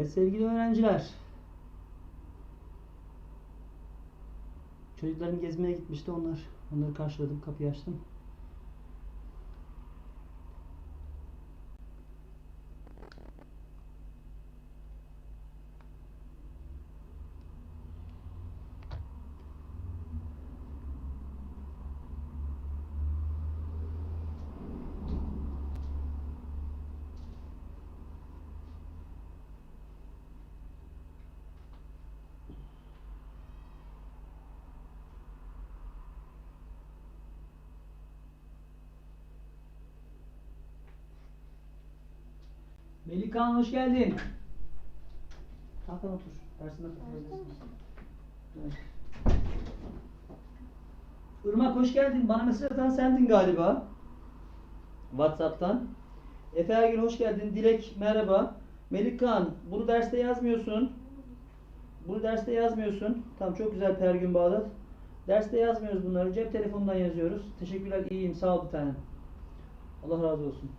Evet sevgili öğrenciler. Çocuklarım gezmeye gitmişti onlar. Onları karşıladım, kapıyı açtım. Melikan hoş geldin. Hakan otur. Dersine katılabilirsin. Evet. Irmak hoş geldin. Bana mesaj atan sendin galiba. Whatsapp'tan. Efe Ergin hoş geldin. Dilek merhaba. Melikkan bunu derste yazmıyorsun. Bunu derste yazmıyorsun. Tamam çok güzel Pergün Bağdat. Derste yazmıyoruz bunları. Cep telefonundan yazıyoruz. Teşekkürler iyiyim. Sağ ol bir tanem. Allah razı olsun.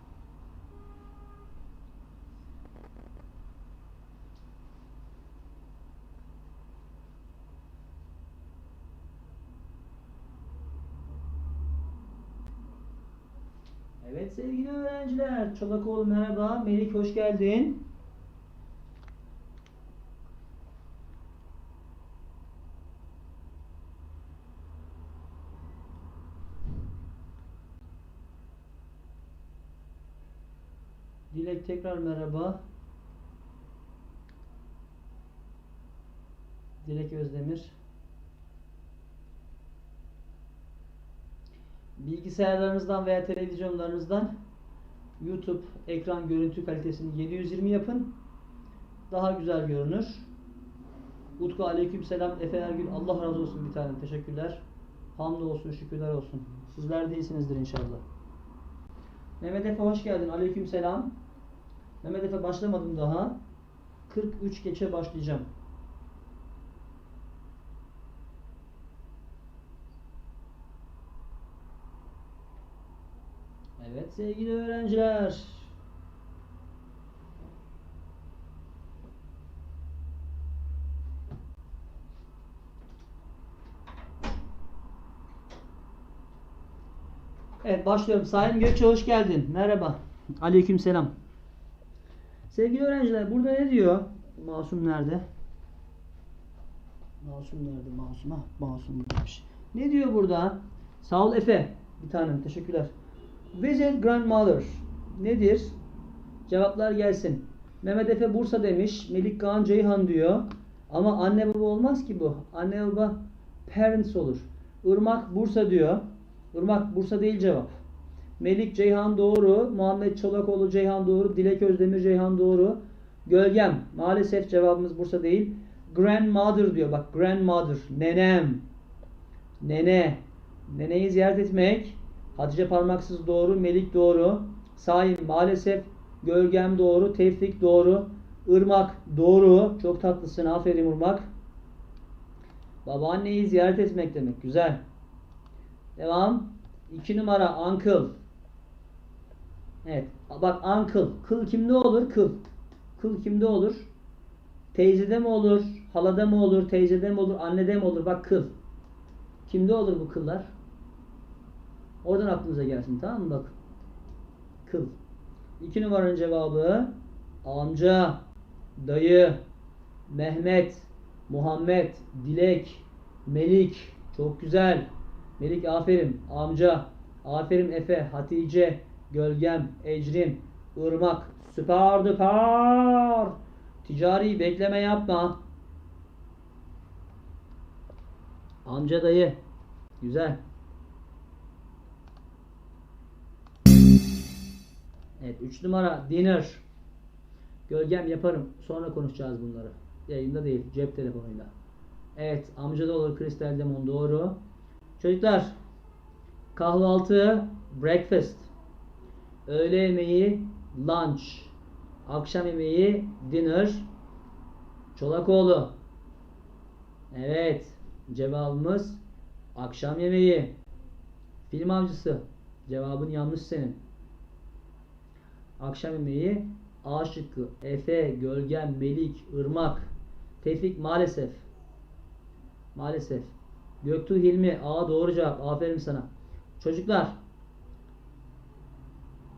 Evet sevgili öğrenciler. Çolakoğlu merhaba. Melik hoş geldin. Dilek tekrar merhaba. Dilek Özdemir. Bilgisayarlarınızdan veya televizyonlarınızdan YouTube ekran görüntü kalitesini 720 yapın. Daha güzel görünür. Utku aleykümselam. Efe Ergül Allah razı olsun bir tanem. Teşekkürler. Hamdolsun, şükürler olsun. Sizler de inşallah. Mehmet Efe hoş geldin. Aleykümselam. Mehmet Efe başlamadım daha. 43 geçe başlayacağım. Evet sevgili öğrenciler. Evet başlıyorum. Sayın Gökçe hoş geldin. Merhaba. Aleykümselam. Sevgili öğrenciler burada ne diyor? Masum nerede? Masum nerede? Masum ha? Masum buradaymış. Ne diyor burada? Sağ ol Efe. Bir tanem teşekkürler. Visit grandmother. Nedir? Cevaplar gelsin. Mehmet Efe Bursa demiş. Melik Kaan Ceyhan diyor. Ama anne baba olmaz ki bu. Anne baba parents olur. Irmak Bursa diyor. Irmak Bursa değil cevap. Melik Ceyhan doğru. Muhammed Çolakoğlu Ceyhan doğru. Dilek Özdemir Ceyhan doğru. Gölgem. Maalesef cevabımız Bursa değil. Grandmother diyor. Bak grandmother. Nenem. Nene. Neneyi ziyaret etmek. Hatice Parmaksız doğru. Melik doğru. Saim maalesef. Gölgem doğru. Tevfik doğru. Irmak doğru. Çok tatlısın. Aferin Irmak. Babaanneyi ziyaret etmek demek. Güzel. Devam. 2 numara uncle. Evet. Bak uncle. Kıl kimde olur? Kıl. Kıl kimde olur? Teyzede mi olur? Halada mı olur? Teyzede mi olur? Annede mi olur? Bak kıl. Kimde olur bu kıllar? Oradan aklınıza gelsin tamam mı? Bak. Kıl. 2 numaranın cevabı amca, dayı, Mehmet, Muhammed, Dilek, Melik. Çok güzel. Melik aferin. Amca. Aferin Efe. Hatice. Gölgem. Ecrin. Irmak. Süper düper. Ticari bekleme yapma. Amca dayı. Güzel. 3 numara dinner. Gölgem yaparım. Sonra konuşacağız bunları. Yayında değil. Cep telefonuyla. Evet amca da olur Kristal Demon doğru. Çocuklar kahvaltı breakfast. Öğle yemeği lunch. Akşam yemeği dinner. Çolakoğlu. Evet. Cevabımız akşam yemeği. Film avcısı. Cevabın yanlış senin. Akşam yemeği A şıkkı. Efe, Gölgen, Melik, Irmak. Tevfik maalesef. Maalesef. Göktuğ Hilmi. A doğru cevap. Aferin sana. Çocuklar.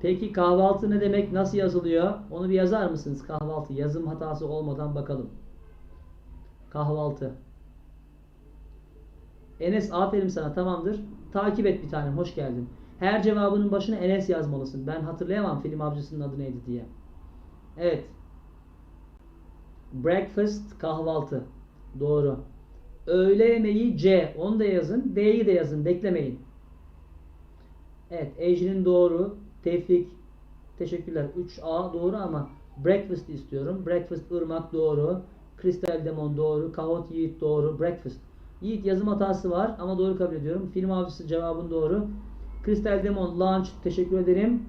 Peki kahvaltı ne demek? Nasıl yazılıyor? Onu bir yazar mısınız? Kahvaltı. Yazım hatası olmadan bakalım. Kahvaltı. Enes aferin sana tamamdır. Takip et bir tanem. Hoş geldin. Her cevabının başına Enes yazmalısın. Ben hatırlayamam film avcısının adı neydi diye. Evet. Breakfast kahvaltı. Doğru. Öğle yemeği C. Onu da yazın. D'yi de yazın. Beklemeyin. Evet. Ecrin doğru. Tevfik. Teşekkürler. 3A doğru ama breakfast istiyorum. Breakfast ırmak doğru. Kristal Demon doğru. Kahot Yiğit doğru. Breakfast. Yiğit yazım hatası var ama doğru kabul ediyorum. Film avcısı cevabın doğru. Kristal Demon Launch teşekkür ederim.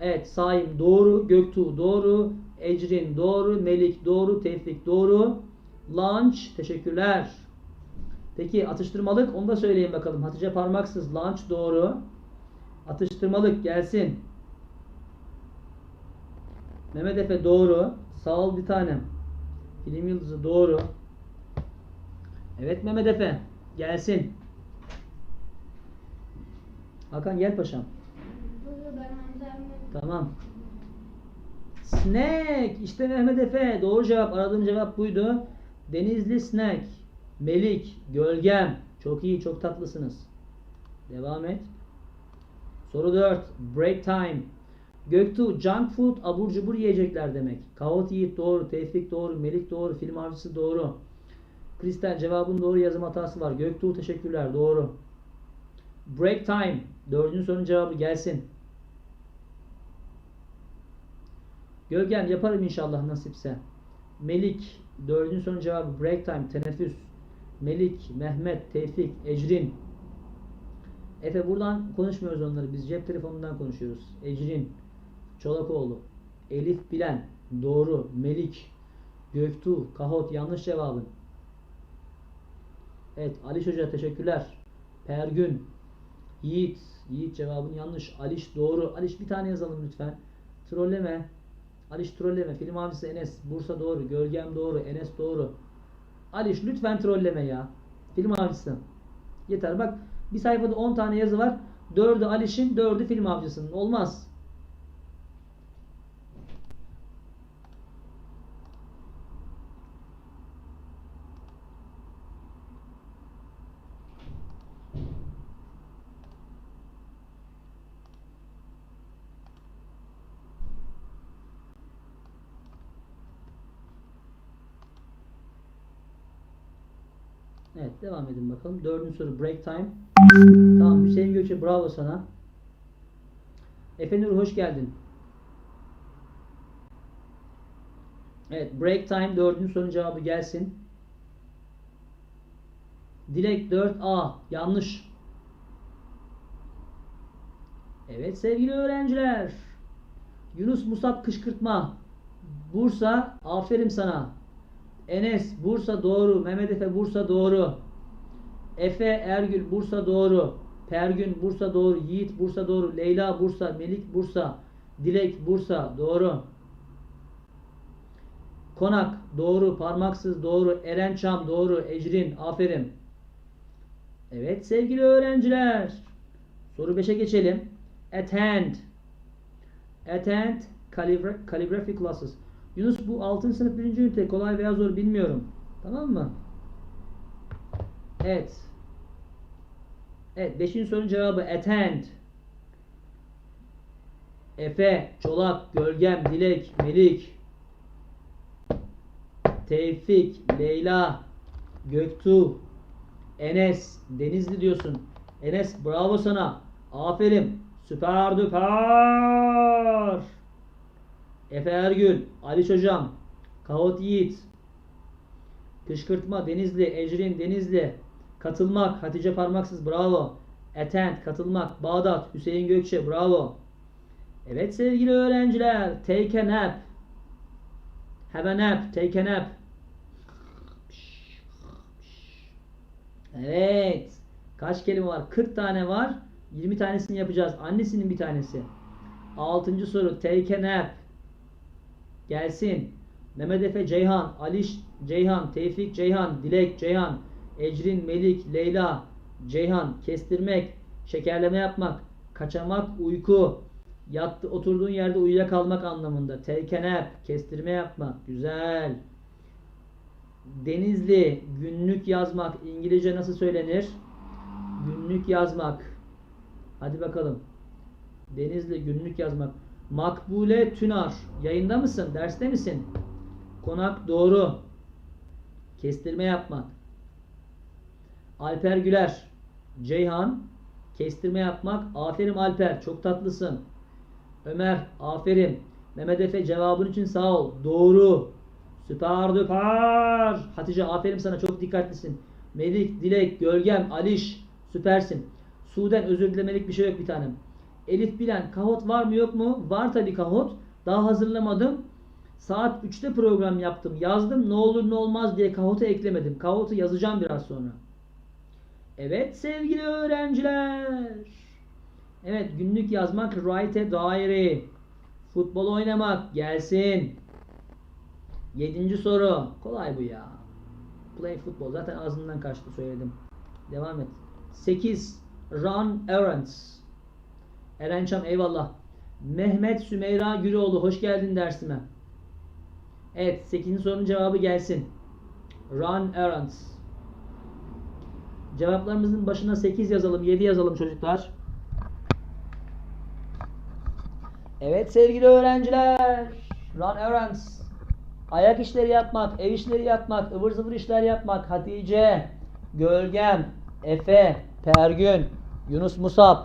Evet Saim doğru. Göktuğ doğru. Ecrin doğru. Melik doğru. Tevfik doğru. Launch teşekkürler. Peki atıştırmalık onu da söyleyin bakalım. Hatice parmaksız launch doğru. Atıştırmalık gelsin. Mehmet Efe doğru. Sağ ol bir tanem. Film yıldızı doğru. Evet Mehmet Efe. Gelsin. Hakan gel paşam. Tamam. Snack. İşte Mehmet Efe. Doğru cevap. Aradığım cevap buydu. Denizli snack. Melik. Gölgem. Çok iyi. Çok tatlısınız. Devam et. Soru 4. Break time. Göktuğ. Junk food. Abur cubur yiyecekler demek. Kahvaltı Yiğit doğru. Tevfik doğru. Melik doğru. Film avcısı doğru. Kristal cevabın doğru yazım hatası var. Göktuğ teşekkürler. Doğru. Break time. Dördüncü sorunun cevabı gelsin. Gölgen yaparım inşallah nasipse. Melik. Dördüncü sorunun cevabı break time. Teneffüs. Melik, Mehmet, Tevfik, Ecrin. Efe buradan konuşmuyoruz onları. Biz cep telefonundan konuşuyoruz. Ecrin, Çolakoğlu, Elif Bilen, Doğru, Melik, Göktuğ, Kahot yanlış cevabın. Evet Aliş Hoca teşekkürler. Pergün, Yiğit, Yiğit cevabın yanlış. Aliş doğru. Aliş bir tane yazalım lütfen. Trolleme. Aliş trolleme. Film avcısı Enes. Bursa doğru. Gölgem doğru. Enes doğru. Aliş lütfen trolleme ya. Film avcısı. Yeter bak bir sayfada 10 tane yazı var. 4'ü Aliş'in 4'ü film avcısının. Olmaz. Evet devam edin bakalım. Dördüncü soru break time. Tamam Hüseyin Gökçe bravo sana. Efe Nur hoş geldin. Evet break time dördüncü sorunun cevabı gelsin. Dilek 4A yanlış. Evet sevgili öğrenciler. Yunus Musab kışkırtma. Bursa aferin sana. Enes Bursa doğru. Mehmet Efe Bursa doğru. Efe Ergül Bursa doğru. Pergün Bursa doğru. Yiğit Bursa doğru. Leyla Bursa. Melik Bursa. Dilek Bursa doğru. Konak doğru. Parmaksız doğru. Eren Çam doğru. Ecrin aferin. Evet sevgili öğrenciler. Soru 5'e geçelim. Attend. Attend calligraphy classes. Yunus bu 6. sınıf 1. ünite kolay veya zor bilmiyorum. Tamam mı? Evet. Evet 5. sorunun cevabı attend. Efe, Çolak, Gölgem, Dilek, Melik, Tevfik, Leyla, Göktuğ, Enes, Denizli diyorsun. Enes bravo sana. Aferin. Süper düper. Efe Ergül, Aliş Hocam, Kahot Yiğit, Kışkırtma, Denizli, Ecrin, Denizli, Katılmak, Hatice Parmaksız, bravo. Attend, katılmak, Bağdat, Hüseyin Gökçe, bravo. Evet sevgili öğrenciler, take a nap. Have a nap, take a nap. Evet. Kaç kelime var? 40 tane var. 20 tanesini yapacağız. Annesinin bir tanesi. Altıncı soru, take a nap. Gelsin. Mehmet Efe Ceyhan, Aliş Ceyhan, Tevfik Ceyhan, Dilek Ceyhan, Ecrin Melik, Leyla Ceyhan, kestirmek, şekerleme yapmak, kaçamak, uyku, yattı oturduğun yerde uyuyakalmak anlamında. Nap, kestirme yapmak, güzel. Denizli, günlük yazmak, İngilizce nasıl söylenir? Günlük yazmak. Hadi bakalım. Denizli günlük yazmak. Makbule Tünar. Yayında mısın? Derste misin? Konak doğru. Kestirme yapmak. Alper Güler. Ceyhan. Kestirme yapmak. Aferin Alper. Çok tatlısın. Ömer. Aferin. Mehmet Efe cevabın için sağ ol. Doğru. Süper düper. Hatice aferin sana. Çok dikkatlisin. Melik, Dilek, Gölgem, Aliş. Süpersin. Suden özür dilemelik bir şey yok bir tanem. Elif Bilen kahot var mı yok mu? Var tabii kahot. Daha hazırlamadım. Saat 3'te program yaptım. Yazdım ne olur ne olmaz diye kahotu eklemedim. Kahotu yazacağım biraz sonra. Evet sevgili öğrenciler. Evet günlük yazmak write a diary. Futbol oynamak gelsin. Yedinci soru. Kolay bu ya. Play football. Zaten ağzımdan kaçtı söyledim. Devam et. 8. Run errands. Erençam eyvallah. Mehmet Sümeyra Güroğlu hoş geldin dersime. Evet 8. sorunun cevabı gelsin. Run errands. Cevaplarımızın başına 8 yazalım, 7 yazalım çocuklar. Evet sevgili öğrenciler. Run errands. Ayak işleri yapmak, ev işleri yapmak, ıvır zıvır işler yapmak. Hatice, Gölgem, Efe, Pergün, Yunus Musab,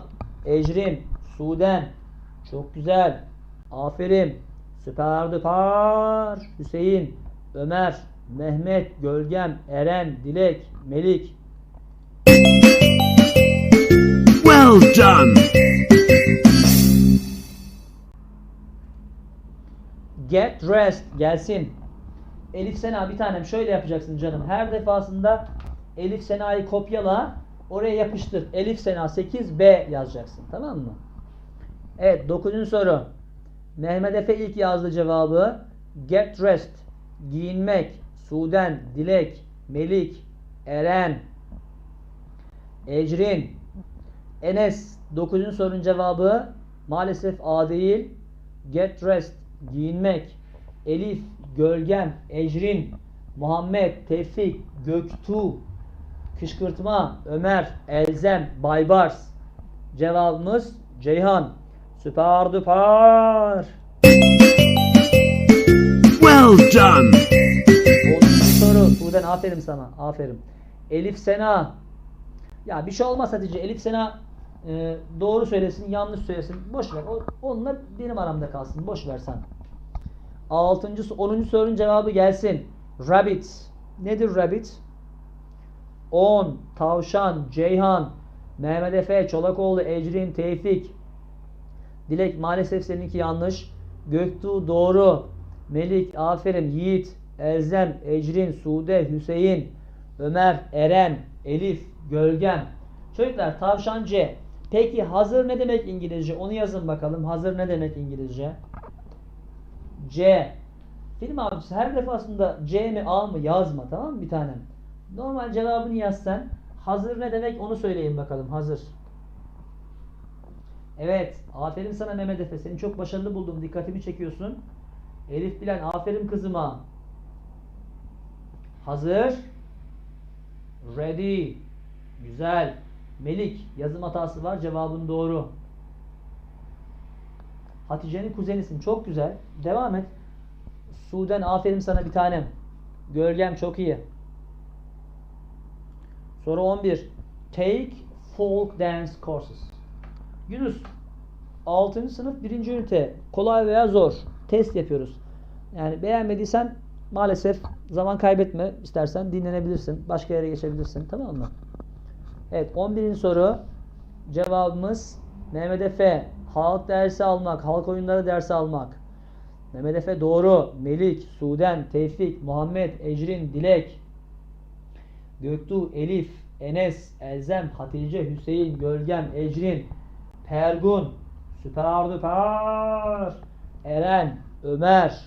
Ecrin, Suden. Çok güzel. Aferin. Süper düper. Hüseyin, Ömer, Mehmet, Gölgem, Eren, Dilek, Melik. Well done! Get dressed gelsin. Elif Sena bir tanem şöyle yapacaksın canım. Her defasında Elif Sena'yı kopyala. Oraya yapıştır. Elif Sena 8B yazacaksın. Tamam mı? Evet 9. soru. Mehmet Efe ilk yazdı cevabı. Get dressed. Giyinmek. Suden, Dilek, Melik, Eren, Ecrin, Enes 9. sorunun cevabı maalesef A değil. Get dressed. Giyinmek. Elif, Gölgem, Ecrin, Muhammed, Tevfik, Göktuğ, Kışkırtma, Ömer, Elzem, Baybars. Cevabımız Ceyhan. Süper düper. Well done! 10. soru. Suuden aferin sana. Aferin. Elif Sena. Ya bir şey olmaz Hatice. Elif Sena e, doğru söylesin, yanlış söylesin. Boş ver. O, onunla benim aramda kalsın. Boş ver sen. 6. 10. sorunun cevabı gelsin. Rabbit. Nedir rabbit? 10. Tavşan, Ceyhan, Mehmet Efe, Çolakoğlu, Ecrin, Tevfik. Dilek maalesef seninki yanlış. Göktuğ doğru. Melik aferin. Yiğit, Elzem, Ecrin, Sude, Hüseyin, Ömer, Eren, Elif, Gölgem. Çocuklar tavşan C. Peki hazır ne demek İngilizce? Onu yazın bakalım. Hazır ne demek İngilizce? C. Film abicisi her defasında C mi A mı yazma tamam mı bir tanem? Normal cevabını yazsan hazır ne demek onu söyleyin bakalım hazır. Evet aferin sana Mehmet Efe seni çok başarılı buldum dikkatimi çekiyorsun. Elif Bilen aferin kızıma. Hazır. Ready. Güzel. Melik yazım hatası var cevabın doğru. Hatice'nin kuzenisin çok güzel. Devam et. Suden aferin sana bir tanem. Gölgem çok iyi. Soru 11. Take folk dance courses. Yunus 6. sınıf 1. ünite kolay veya zor test yapıyoruz. Yani beğenmediysen maalesef zaman kaybetme. İstersen dinlenebilirsin. Başka yere geçebilirsin. Tamam mı? Evet 11. soru cevabımız Mehmet Efe halk dersi almak, halk oyunları dersi almak. Mehmet Efe doğru. Melik, Suden, Tevfik, Muhammed, Ecrin, Dilek, Göktuğ, Elif, Enes, Elzem, Hatice, Hüseyin, Gölgem, Ecrin, Pergun, Süper Düper, Eren, Ömer,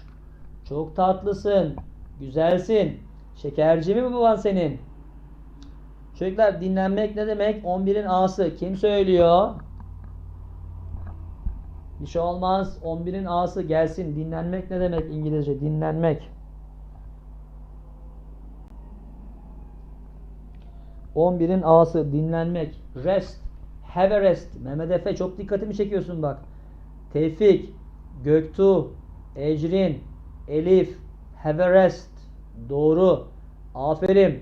Çok tatlısın. Güzelsin. Şekerci mi baban senin? Çocuklar dinlenmek ne demek? 11'in A'sı. Kim söylüyor? Bir şey olmaz. 11'in A'sı gelsin. Dinlenmek ne demek İngilizce? Dinlenmek. 11'in A'sı dinlenmek. Rest. Have a rest. Mehmet Efe çok dikkatimi çekiyorsun bak. Tevfik, Göktuğ, Ecrin, Elif, have a rest. Doğru. Aferin.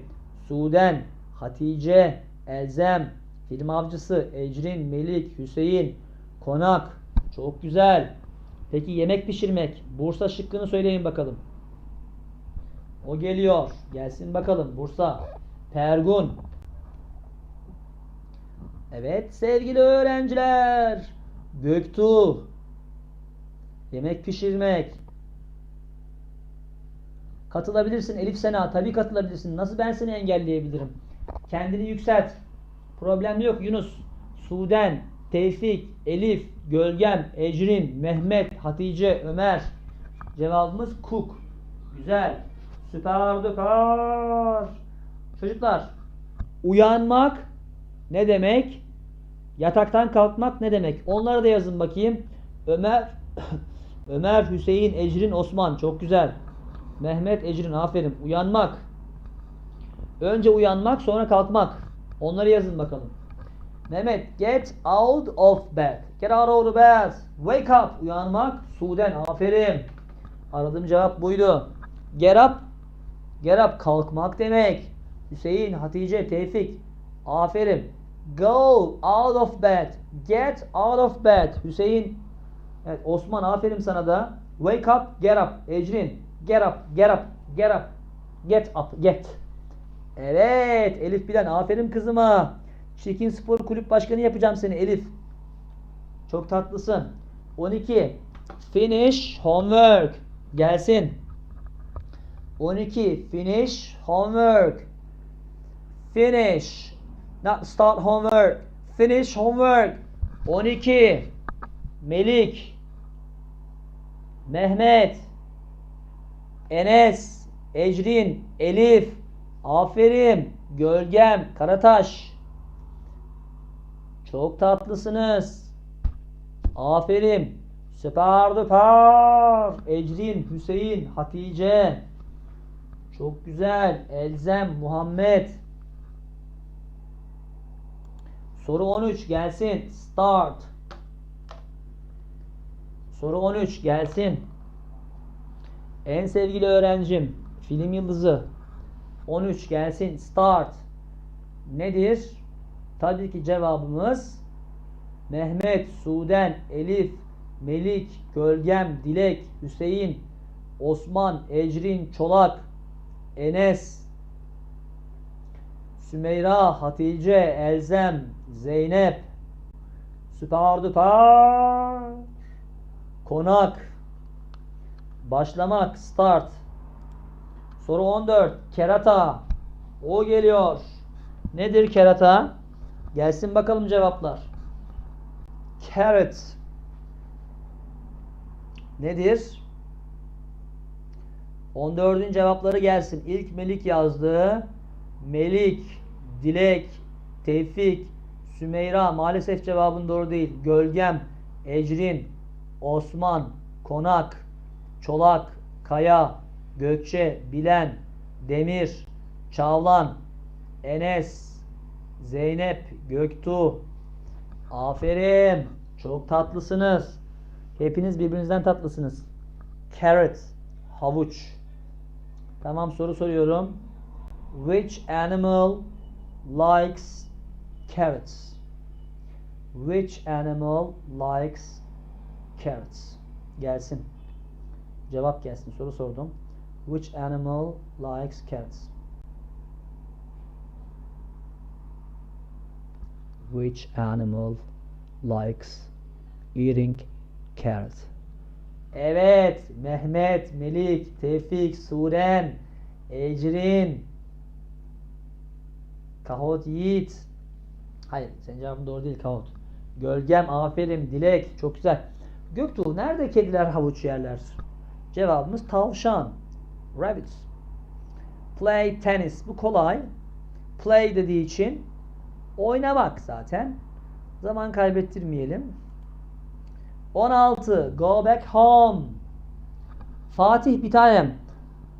Suden, Hatice, Elzem, Film Avcısı, Ecrin, Melik, Hüseyin, Konak. Çok güzel. Peki yemek pişirmek. Bursa şıkkını söyleyin bakalım. O geliyor. Gelsin bakalım Bursa. Pergun. Evet sevgili öğrenciler. Göktuğ. Yemek pişirmek. Katılabilirsin Elif Sena. Tabii katılabilirsin. Nasıl ben seni engelleyebilirim? Kendini yükselt. Problem yok Yunus. Suden, Tevfik, Elif, Gölgem, Ecrin, Mehmet, Hatice, Ömer. Cevabımız Cook. Güzel. Süper duper. Çocuklar, uyanmak ne demek? Yataktan kalkmak ne demek? Onları da yazın bakayım. Ömer, Ömer, Hüseyin, Ecrin, Osman. Çok güzel. Mehmet, Ecrin. Aferin. Uyanmak. Önce uyanmak, sonra kalkmak. Onları yazın bakalım. Mehmet, get out of bed. Get out of bed. Wake up. Uyanmak. Suden. Aferin. Aradığım cevap buydu. Get up. Get up. Kalkmak demek. Hüseyin, Hatice, Tevfik. Aferin. Go out of bed. Get out of bed. Hüseyin. Evet Osman aferin sana da. Wake up, get up. Ecrin. Get up, get up, get up. Get up, get. Evet Elif Bilen aferin kızıma. Çirkin Spor Kulüp Başkanı yapacağım seni Elif. Çok tatlısın. 12. Finish homework. Gelsin. 12. Finish homework. Finish. Not start homework. Finish homework. 12. Melik. Mehmet. Enes. Ecrin. Elif. Aferin. Gölgem. Karataş. Çok tatlısınız. Aferin. Süper duper. Ecrin, Hüseyin, Hatice. Çok güzel. Elzem, Muhammed. Soru 13 gelsin. Start. Soru 13 gelsin. En sevgili öğrencim, film yıldızı. 13 gelsin. Start. Nedir? Tabii ki cevabımız Mehmet, Suden, Elif, Melik, Gölgem, Dilek, Hüseyin, Osman, Ecrin, Çolak, Enes, Sümeyra, Hatice, Elzem, Zeynep, Süper duper, Konak, Başlamak, Start. Soru 14. Kerata. O geliyor. Nedir kerata? Gelsin bakalım cevaplar. Carrot. Nedir? 14'ün cevapları gelsin. İlk Melik yazdı. Melik, Dilek, Tevfik, Sümeyra. Maalesef cevabın doğru değil. Gölgem, Ecrin, Osman, Konak, Çolak, Kaya, Gökçe, Bilen, Demir, Çağlan, Enes, Zeynep, Göktuğ. Aferin. Çok tatlısınız. Hepiniz birbirinizden tatlısınız. Carrot, havuç. Tamam soru soruyorum. Which animal likes carrots? Which animal likes carrots? Gelsin. Cevap gelsin. Soru sordum. Which animal likes carrots? Which animal likes eating carrots? Evet. Mehmet, Melik, Tevfik, Suren, Ecrin, Kahot Yiğit. Hayır. Senin cevabın doğru değil Kahot. Gölgem, aferin, Dilek. Çok güzel. Göktuğ nerede kediler havuç yerler? Cevabımız tavşan. Rabbit. Play tennis. Bu kolay. Play dediği için oynamak zaten. Zaman kaybettirmeyelim. 16. Go back home. Fatih bir tanem.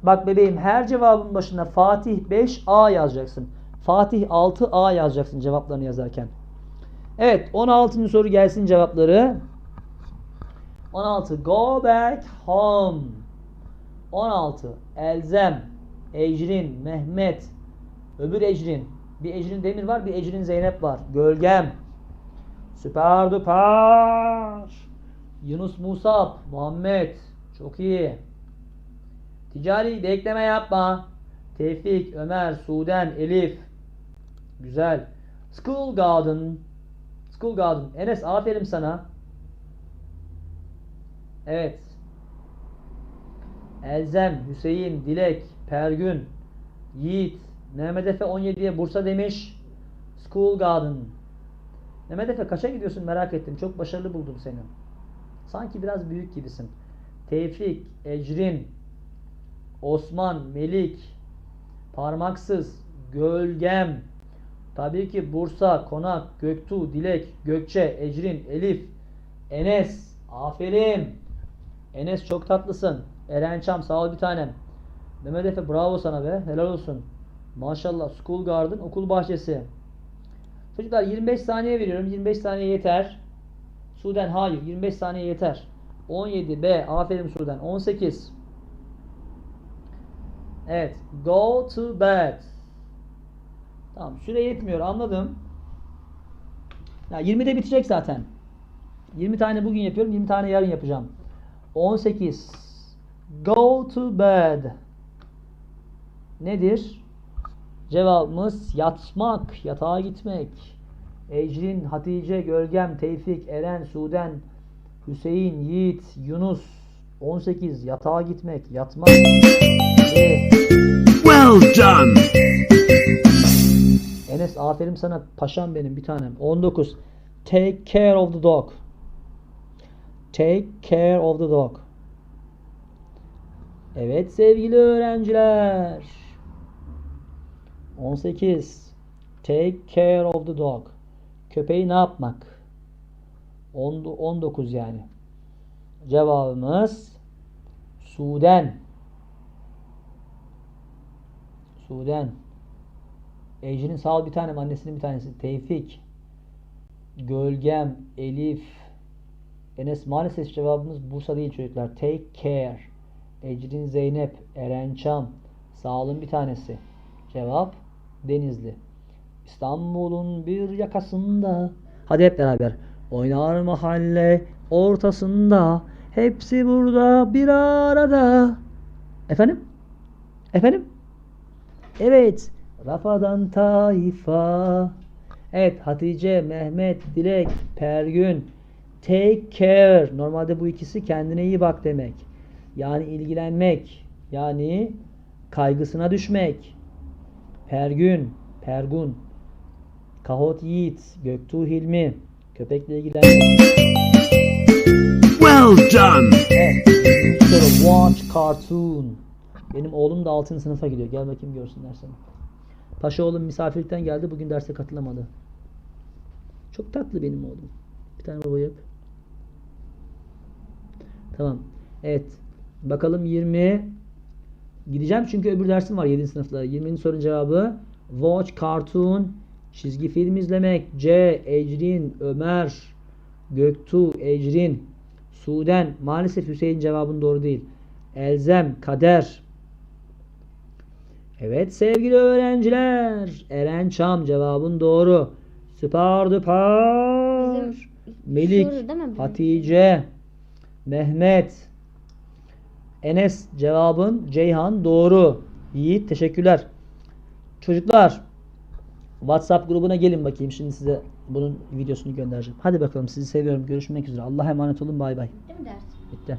Bak bebeğim her cevabın başına Fatih 5A yazacaksın. Fatih 6A yazacaksın cevaplarını yazarken. Evet 16. soru gelsin cevapları. 16. Go back home. 16. Elzem, Ecrin, Mehmet, öbür Ecrin. Bir Ecrin Demir var, bir Ecrin Zeynep var. Gölgem. Süper duper. Yunus Musab, Muhammed. Çok iyi. Ticari bekleme yapma. Tevfik, Ömer, Suden, Elif. Güzel. School Garden. School Garden. Enes aferin sana. Evet. Elzem, Hüseyin, Dilek, Pergün, Yiğit, Mehmet Efe 17'ye Bursa demiş. School Garden. Mehmet Efe kaça gidiyorsun merak ettim. Çok başarılı buldum seni. Sanki biraz büyük gibisin. Tevfik, Ecrin, Osman, Melik, Parmaksız, Gölgem, tabii ki Bursa, Konak, Göktuğ, Dilek, Gökçe, Ecrin, Elif, Enes, aferin. Enes çok tatlısın. Erençam sağ ol bir tanem. Mehmet Efe bravo sana be. Helal olsun. Maşallah. School Garden okul bahçesi. Çocuklar 25 saniye veriyorum. 25 saniye yeter. Suden hayır. 25 saniye yeter. 17 B. Aferin Suden. 18. Evet. Go to bed. Tamam. Süre yetmiyor. Anladım. Ya 20'de bitecek zaten. 20 tane bugün yapıyorum. 20 tane yarın yapacağım. 18. Go to bed. Nedir? Cevabımız yatmak, yatağa gitmek. Ecrin, Hatice, Gölgem, Tevfik, Eren, Suden, Hüseyin, Yiğit, Yunus. 18. Yatağa gitmek, yatmak. Ve Well done. Enes aferin sana paşam benim bir tanem. 19. Take care of the dog. Take care of the dog. Evet sevgili öğrenciler. 18. Take care of the dog. Köpeği ne yapmak? 10 19 yani. Cevabımız Suden. Suden. Ecrin sağ bir tanem annesinin bir tanesi. Tevfik. Gölgem. Elif. Enes maalesef cevabımız Bursa değil çocuklar. Take care. Ecrin Zeynep. Erençam. Sağ olun bir tanesi. Cevap Denizli. İstanbul'un bir yakasında. Hadi hep beraber. Oynar mahalle ortasında. Hepsi burada bir arada. Efendim? Efendim? Evet. Rafadan taifa. Evet Hatice, Mehmet, Dilek, Pergün. Take care. Normalde bu ikisi kendine iyi bak demek. Yani ilgilenmek. Yani kaygısına düşmek. Pergün, Pergun. Kahot Yiğit, Göktuğ Hilmi. Köpekle ilgilenmek. Well done. Evet. Watch cartoon. Benim oğlum da 6. sınıfa gidiyor. Gel bakayım görsünler seni. Paşa oğlum misafirlikten geldi. Bugün derse katılamadı. Çok tatlı benim oğlum. Bir tane baba yap. Tamam. Evet. Bakalım 20. Gideceğim çünkü öbür dersim var 7. sınıfta. 20. sorunun cevabı Watch cartoon. Çizgi film izlemek. C. Ecrin, Ömer, Göktuğ, Ecrin, Suden. Maalesef Hüseyin cevabın doğru değil. Elzem, Kader. Evet sevgili öğrenciler. Eren Çam cevabın doğru. Süper duper. Bizim Melik? Hatice, Mehmet, Enes cevabın Ceyhan doğru. Yiğit teşekkürler. Çocuklar WhatsApp grubuna gelin bakayım. Şimdi size bunun videosunu göndereceğim. Hadi bakalım sizi seviyorum. Görüşmek üzere. Allah'a emanet olun. Bay bay. Değil mi ders? Bitti.